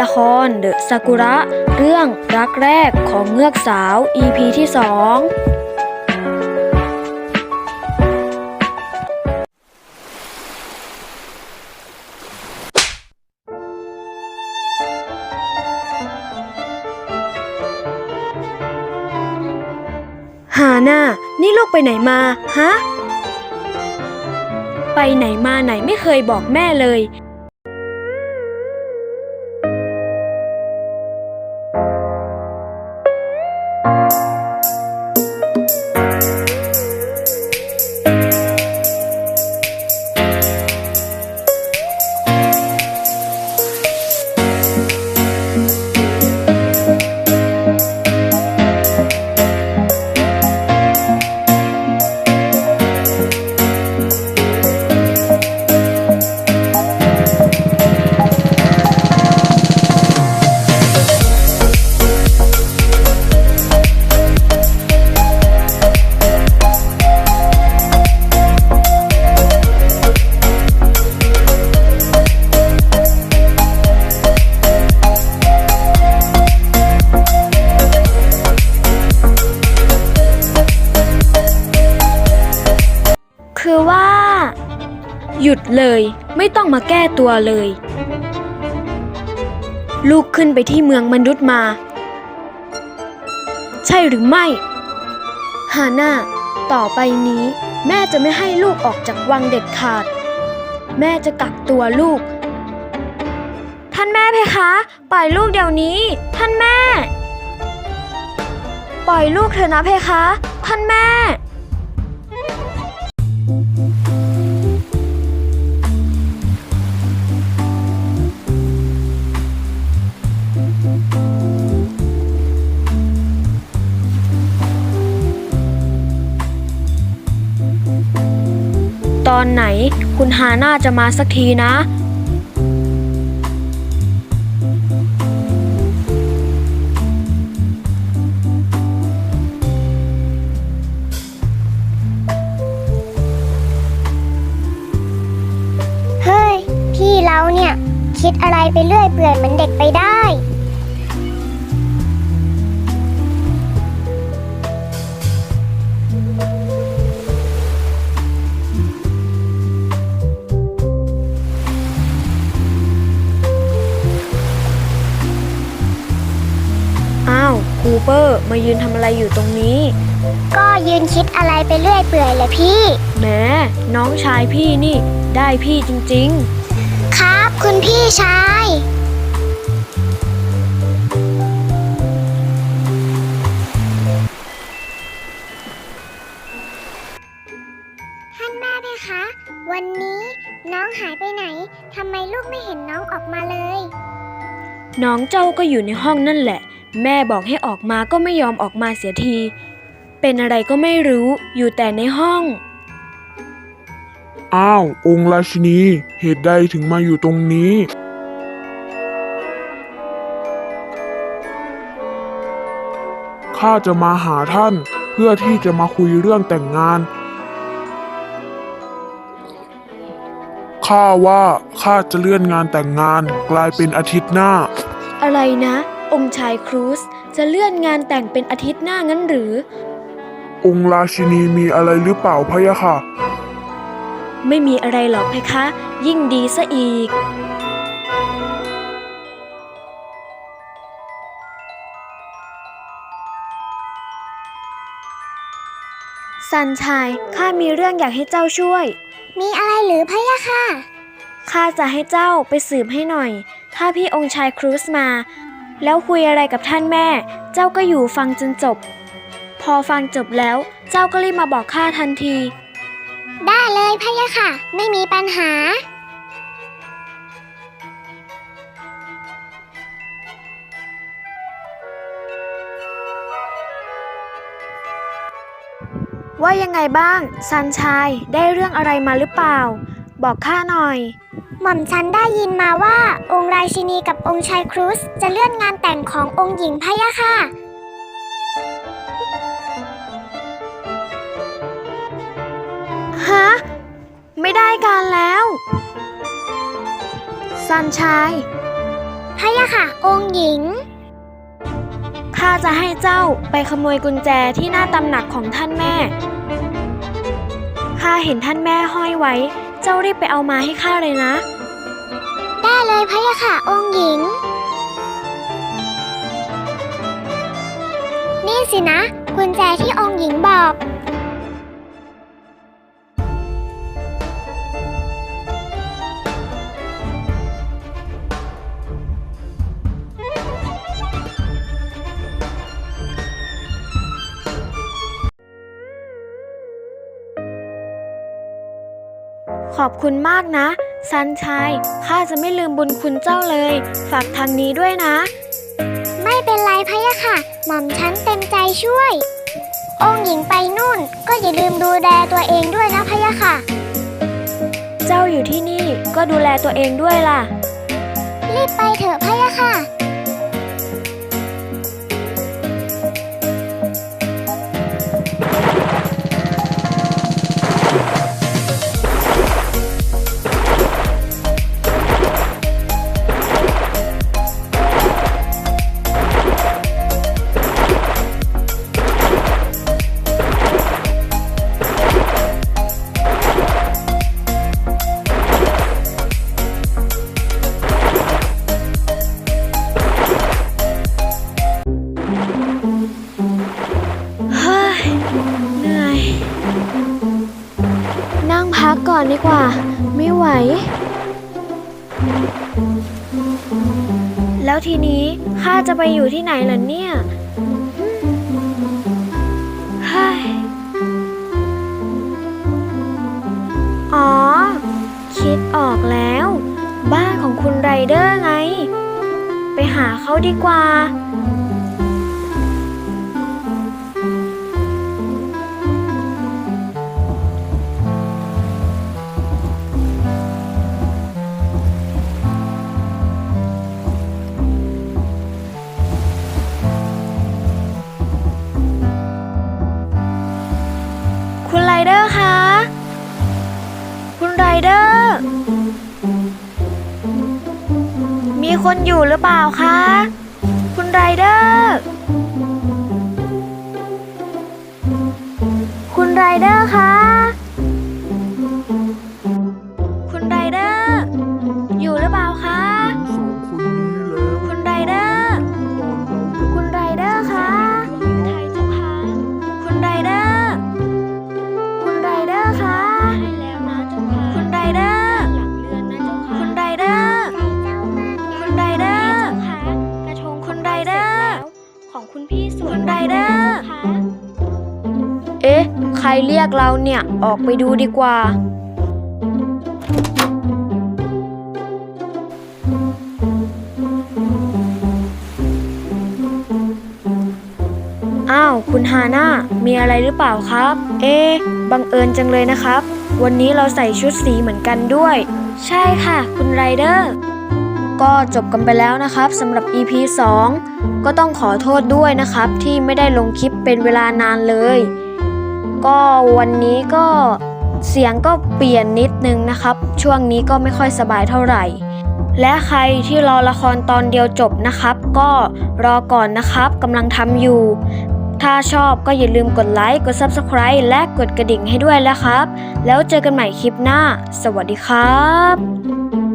ละครเดอะซากุระ เรื่องรักแรกของเงือกสาว EP ที่สองหาหน้า นี่ลูกไปไหนมา ฮะ ไปไหนมาไหนไม่เคยบอกแม่เลย คือว่า หยุดเลยไม่ต้องมาแก้ตัวเลย ลูกขึ้นไปที่เมืองมนุษย์มา ใช่หรือไม่ ฮาน่าต่อไปนี้ แม่จะไม่ให้ลูกออกจากวังเด็ดขาด แม่จะกักตัวลูก ท่านแม่เพคะปล่อยลูกเดี๋ยวนี้ ท่านแม่ ปล่อยลูกเถอะนะเพคะ ท่านแม่ อนไหน คุณฮาน่าจะมาสักทีนะ เฮ้ย พี่เราเนี่ย คิดอะไรไปเรื่อยเปื่อยเหมือนเด็กไปได้าวคูเปอร์ มายืนทำอะไรอยู่ตรงนี้ ก็ยืนคิดอะไรไปเรื่อยเปื่อยเลยพี่ แหมน้องชายพี่นี่ ได้พี่จริงครับคุณพี่ชาย ท่านแม่เพคะ วันนี้น้องหายไปไหนทำไมลูกไม่เห็นน้องออกมาเลยๆน้องเจ้าก็อยู่ในห้องนั่นแหละ แม่บอกให้ออกมาก็ไม่ยอมออกมาเสียที เป็นอะไรก็ไม่รู้อยู่แต่ในห้อง อ้าว องค์ราชินี เหตุใดถึงมาอยู่ตรงนี้ ข้าจะมาหาท่านเพื่อที่จะมาคุยเรื่องแต่งงาน ข้าว่าข้าจะเลื่อนงานแต่งงานกลายเป็นอาทิตย์หน้า อะไรนะ องค์ชายครูซจะเลื่อนงานแต่งเป็นอาทิตย์หน้างั้นหรือ องค์ราชินีมีอะไรหรือเปล่าพะยะค่ะ ไม่มีอะไรหรอกเพคะ ยิ่งดีซะอีก สันชายข้ามีเรื่องอยากให้เจ้าช่วย มีอะไรหรือพะยะค่ะ ข้าจะให้เจ้าไปสืบให้หน่อย ถ้าพี่องค์ชายครูซมา แล้วคุยอะไรกับท่านแม่ เจ้าก็อยู่ฟังจนจบ พอฟังจบแล้ว เจ้าก็รีบมาบอกข้าทันที ได้เลยพะยะค่ะ ไม่มีปัญหา ว่ายังไงบ้างซันชายได้เรื่องอะไรมาหรือเปล่า บอกข้าหน่อย หม่อมฉันได้ยินมาว่า องค์ราชินีกับองค์ชายครูซจะเลื่อนงานแต่งขององค์หญิงพะยะค่ะ ฮะ ไม่ได้การแล้วซันชายพะยะค่ะ องค์หญิง ข้าจะให้เจ้าไปขโมยกุญแจที่หน้าตำหนักของท่านแม่ ข้าเห็นท่านแม่ห้อยไว้ เจ้ารีบไปเอามาให้ข้าเลยนะ ได้เลยพะยะค่ะองค์หญิง นี่สินะกุญแจที่องค์หญิงบอก อบคุณมากนะซันชายข้าจะไม่ลืมบุญคุณเจ้าเลย ฝากทางนี้ด้วยนะ ไม่เป็นไรพะยะค่ะ หม่อมฉันเต็มใจช่วย องค์หญิงไปนู่น ก็อย่าลืมดูแลตัวเองด้วยนะพะยะค่ะ เจ้าอยู่ที่นี่ก็ดูแลตัวเองด้วยล่ะ รีบไปเถอะพะยะค่ะ แล้วทีนี้ข้าจะไปอยู่ที่ไหนล่ะเนี่ยฮ้ยอ๋อ คิดออกแล้ว บ้านของคุณไรเดอร์ไง ไปหาเขาดีกว่า เดอร์คะ คุณไรเดอร์ มีคนอยู่หรือเปล่าคะ คุณไรเดอร์ คุณไรเดอร์คะ ยกเราเนี่ยออกไปดูดีกว่า อ้าว คุณฮาน่ามีอะไรหรือเปล่าครับ เอ๊บังเอิญจังเลยนะครับ วันนี้เราใส่ชุดสีเหมือนกันด้วย ใช่ค่ะ คุณไรเดอร์ ก็จบกันไปแล้วนะครับสำหรับ EP 2 ก็ต้องขอโทษด้วยนะครับที่ไม่ได้ลงคลิปเป็นเวลานานเลย ก็วันนี้ก็เสียงก็เปลี่ยนนิดนึงนะครับ ช่วงนี้ก็ไม่ค่อยสบายเท่าไหร่ และใครที่รอละครตอนเดียวจบนะครับ ก็รอก่อนนะครับกำลังทำอยู่ ถ้าชอบก็อย่าลืมกดไลค์กด Subscribe และกดกระดิ่งให้ด้วยนะครับ แล้วเจอกันใหม่คลิปหน้า สวัสดีครับ